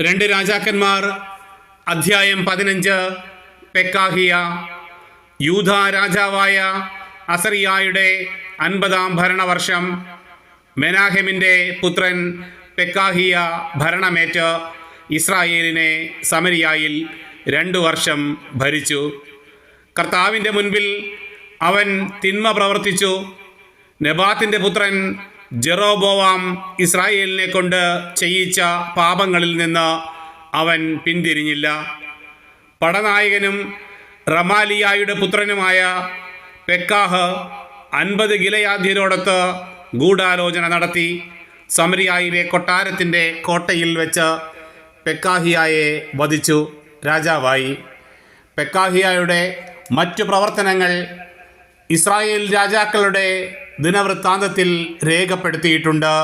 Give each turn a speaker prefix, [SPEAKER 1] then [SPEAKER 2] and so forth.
[SPEAKER 1] രണ്ട് രാജാക്കന്മാർ അധ്യായം പതിനഞ്ച് പെക്കാഹിയ യൂധ രാജാവായ അസറിയായുടെ അൻപതാം ഭരണവർഷം മെനാഹെമിന്റെ പുത്രൻ പെക്കാഹിയ ഭരണമേറ്റ് ഇസ്രായേലിനെ സമരിയായിൽ രണ്ടു വർഷം ഭരിച്ചു. കർത്താവിന്റെ മുൻപിൽ അവൻ തിന്മ പ്രവർത്തിച്ചു. നെബാത്തിന്റെ പുത്രൻ ജെറോബോവാം ഇസ്രായേലിനെ കൊണ്ട് ചെയ്യിച്ച പാപങ്ങളിൽ നിന്ന് അവൻ പിന്തിരിഞ്ഞില്ല. പടനായകനും റമാലിയായുടെ പുത്രനുമായ പെക്കാഹ് അൻപത് ഗിലയാധ്യരോടൊത്ത് ഗൂഢാലോചന നടത്തി സമരിയായിലെ കൊട്ടാരത്തിന്റെ കോട്ടയിൽ വെച്ച് പെക്കാഹിയായെ വധിച്ചു. രാജാവായി. പെക്കാഹിയായുടെ മറ്റു പ്രവർത്തനങ്ങൾ ഇസ്രായേൽ രാജാക്കളുടെ ദിനവൃത്താന്തത്തിൽ രേഖപ്പെടുത്തിയിട്ടുണ്ട്.